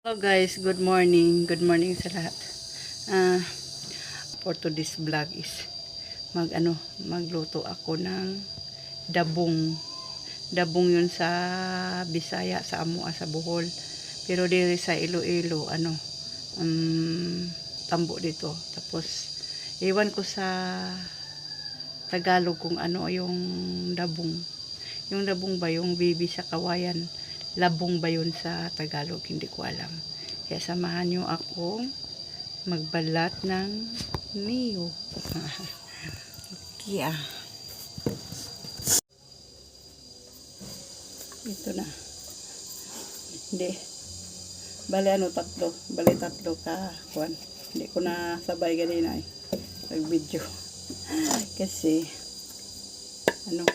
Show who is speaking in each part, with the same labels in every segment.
Speaker 1: Hello guys, good morning. Good morning sa lahat. Ah, for today's vlog is mag ano, magluto ako ng dabong. Dabong 'yun sa Bisaya, sa Amua, sa Bohol. Pero diri sa Iloilo, ano, um, tambo dito. Tapos iwan ko sa Tagalog kung ano yung dabong. Yung dabong ba yung baby sa kawayan? Labong ba yun sa Tagalog, hindi ko alam. Kaya samahan nyo akong magbalat ng niyo. Kaya. Ito na. Hindi. Bale ano, tatlo. Bale tatlo ka. Kuan. Hindi ko na sabay ganina eh. Pag video. Kasi, ano,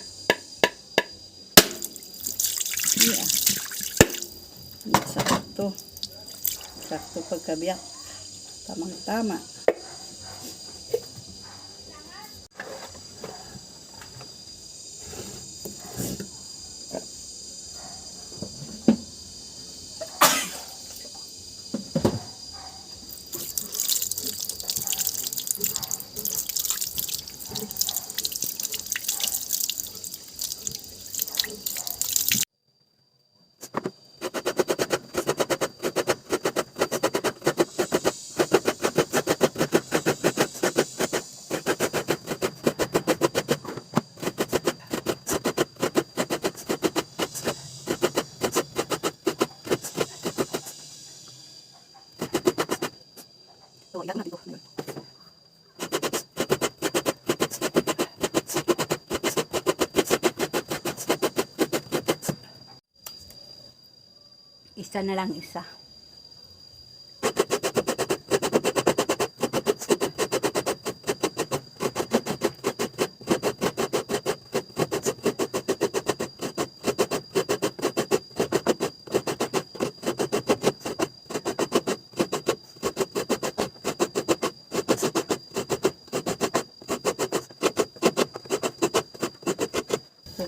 Speaker 1: yeah. Sakto. Sakto pagkabiyak. Tamang-tama. Ilagay natin ito. Isa na lang isa.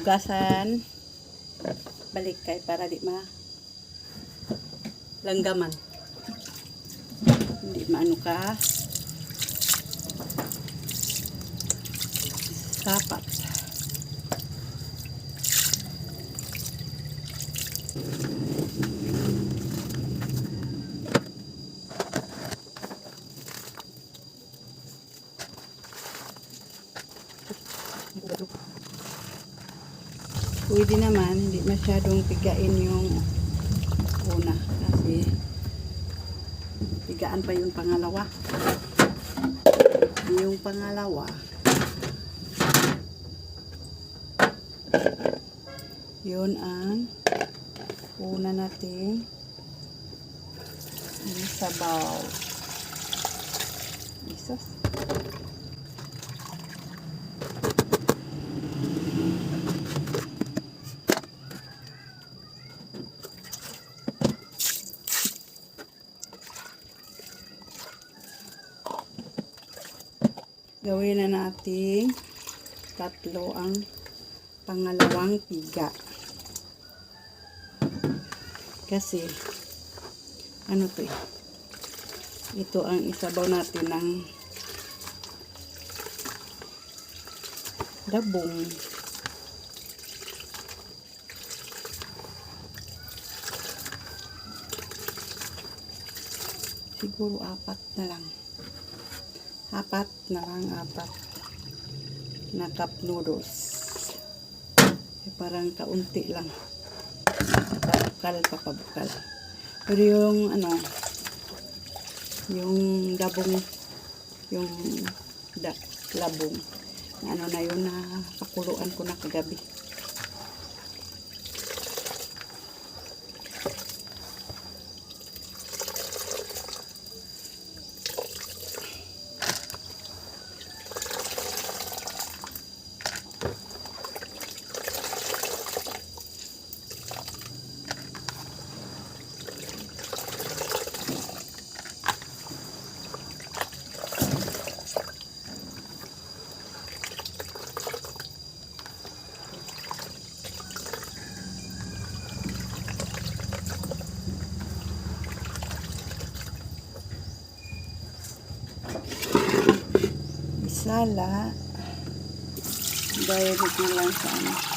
Speaker 1: Hugasan. Balik kay para di ma langgaman. Hindi maano ka. Sapat. Pwede naman, hindi masyadong pigain yung una kasi pigaan pa yung pangalawa. Yung pangalawa yun ang una nating sabaw. Gawin na natin tatlo ang pangalawang piga. Kasi, ano to eh, ito ang isabaw natin ng dabong. Siguro apat na lang apat na lang apat na cup noodles. Eh, parang kaunti lang. Papabukal papabukal. Pero yung ano yung dabong yung da, labong ano na yun na pakuluan ko na kagabi sala. Direct na lang sa ano.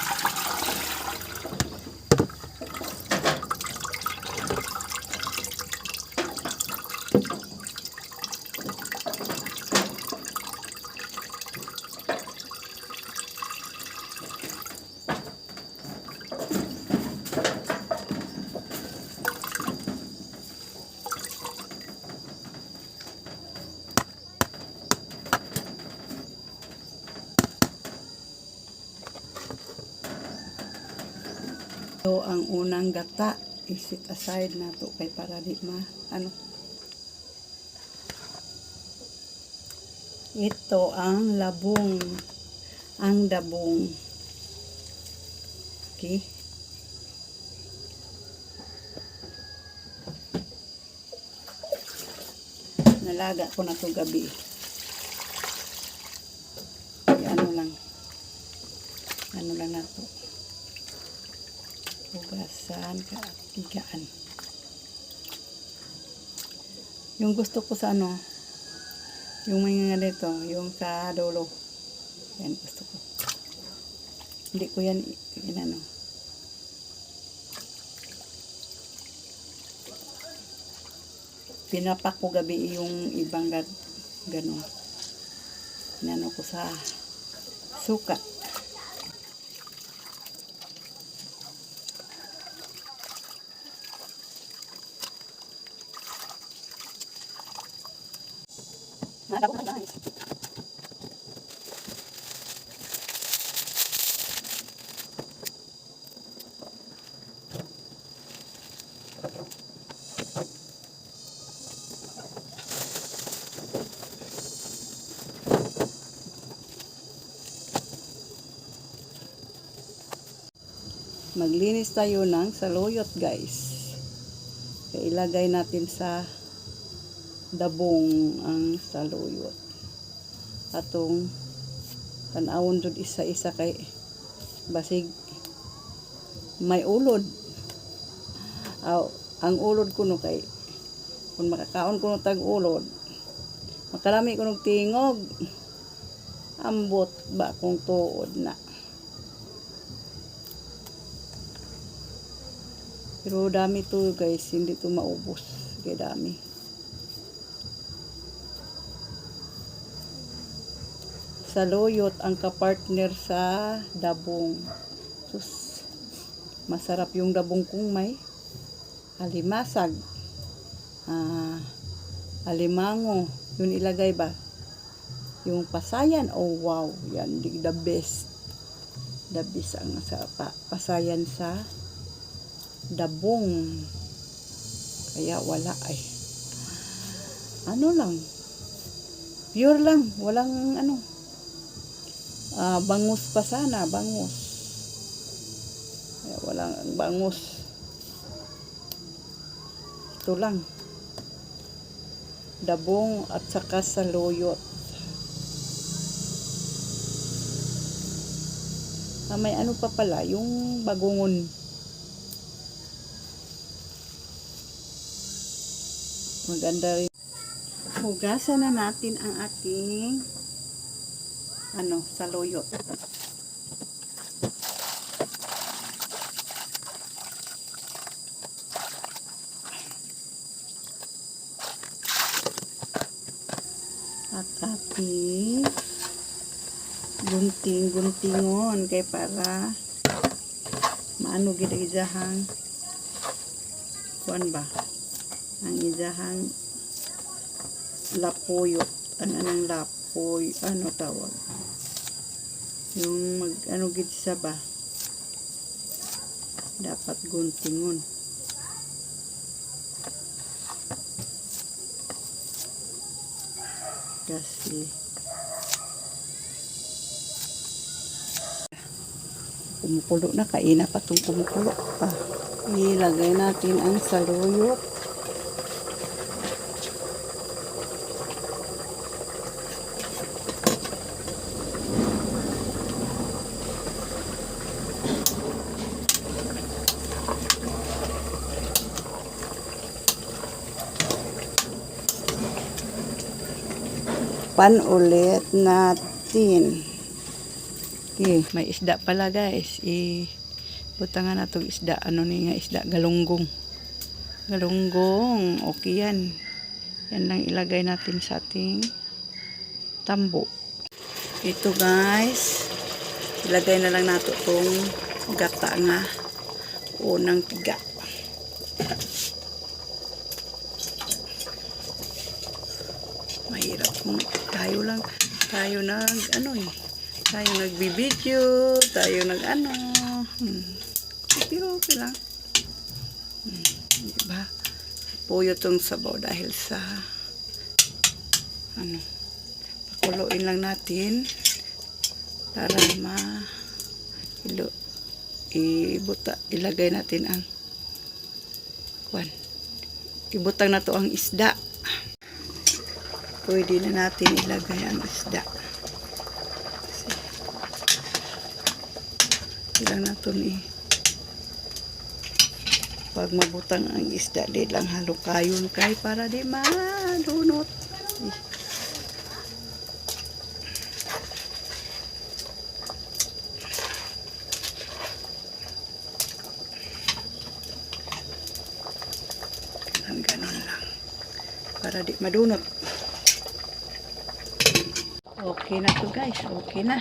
Speaker 1: So, ang unang gata, isit aside na to kay para di ma, ano. Ito ang labong, ang dabong. Okay. Nalaga ko na to gabi. Ano lang. Ano lang na to hugasan katigaan yung gusto ko sa ano yung mga ganito yung sa dulo yan gusto ko. Hindi ko yan inano pinapak ko gabi yung ibang gan- ganon inano ko sa suka Nakakapot na guys. Maglinis tayo ng saluyot guys. Ilagay natin sa dabong ang saluyot. Atong tanawon jud isa-isa kay basig may ulod. Aw, ang ulod kuno kay kung makakaon kuno tag ulod makarami kuno tingog ambot ba kung tuod na pero dami to guys. Hindi to maubos. Kay dami. Saluyot ang kapartner sa dabong. Sus, masarap yung dabong kung may alimasag, ah, alimango, yun ilagay ba? Yung pasayan, oh wow, yan, the best. The best ang sa pa, pasayan sa dabong. Kaya wala ay. Ano lang, pure lang, walang ano, Ah, bangus pa sana, bangus. Kaya walang bangus. Ito lang. Dabong at saka saluyot. Ah, may ano pa pala, yung bagungon. Maganda rin. Hugasan na natin ang ating ano, saluyot. At ating gunting-guntingon kay para maano gid ang ijahang kuan ba ang ijahang lapuyot ano nang lapoy ano tawag? Yung mag ano gid sa ba? Dapat guntingon. Kasi kumukulo na kaina pa itong kumukulo pa. Ilagay natin ang saluyot Takpan ulit natin. Okay, may isda pala guys. I butangan na itong isda. Ano ni nga isda? Galunggong. Galunggong. Okay yan. Yan lang ilagay natin sa ating tambo. Ito guys. Ilagay na lang nato itong gata nga unang tiga. Mahirap kung tayo lang, tayo nag, ano eh, tayo nagbibideo, tayo nag ano, hmm. pero okay lang. Hmm. Diba? Puyo tong sabaw dahil sa, ano, pakuluin lang natin para ma, ilo, ibuta, ilagay natin ang, kwan, ibutang na to ang isda pwede na natin ilagay ang isda. Kasi, ilang na ito ni pag mabutang ang isda, di lang halo kayon kay para di madunot. Eh. Ganun lang. Para di madunot. Okay na to guys. Okay na.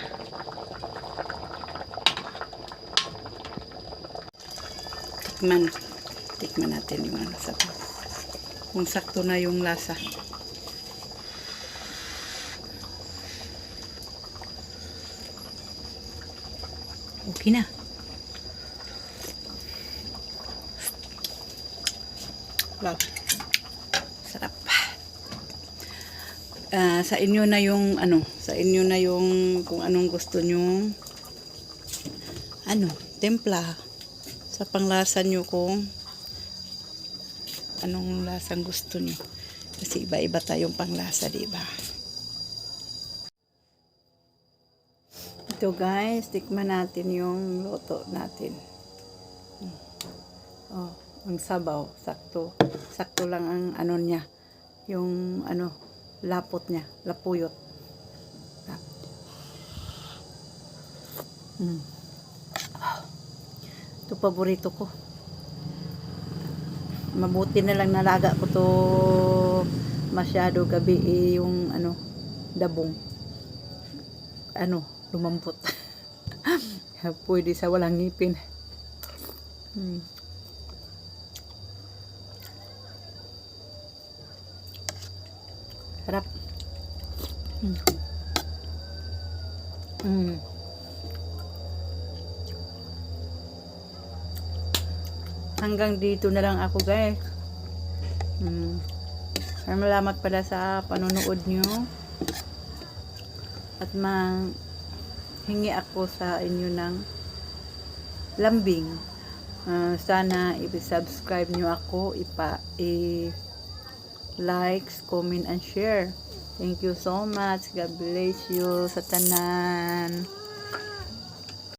Speaker 1: Tikman. Tikman natin yung ano sa Kung sakto na yung lasa. Okay na. Wow. Ah, sa inyo na yung ano, sa inyo na yung kung anong gusto nyo ano, templa sa panglasa nyo kung anong lasang gusto nyo kasi iba-iba tayong panglasa, di ba? Ito guys, tikman natin yung loto natin. Oh, ang sabaw, sakto. Sakto lang ang ano niya, yung ano, lapot niya, lapuyot. Mm. Ito paborito ko. Mabuti na lang nalaga ko to masyado gabi eh, yung ano, dabong. Ano, lumambot. Pwede sa walang ngipin. Hmm. Sarap. Mm. Mm. Hanggang dito na lang ako guys. Mm. Salamat pala sa panonood nyo. At mang hingi ako sa inyo ng lambing. Ah, sana i-subscribe nyo ako, ipa i likes, comment, and share. Thank you so much. God bless you sa tanan.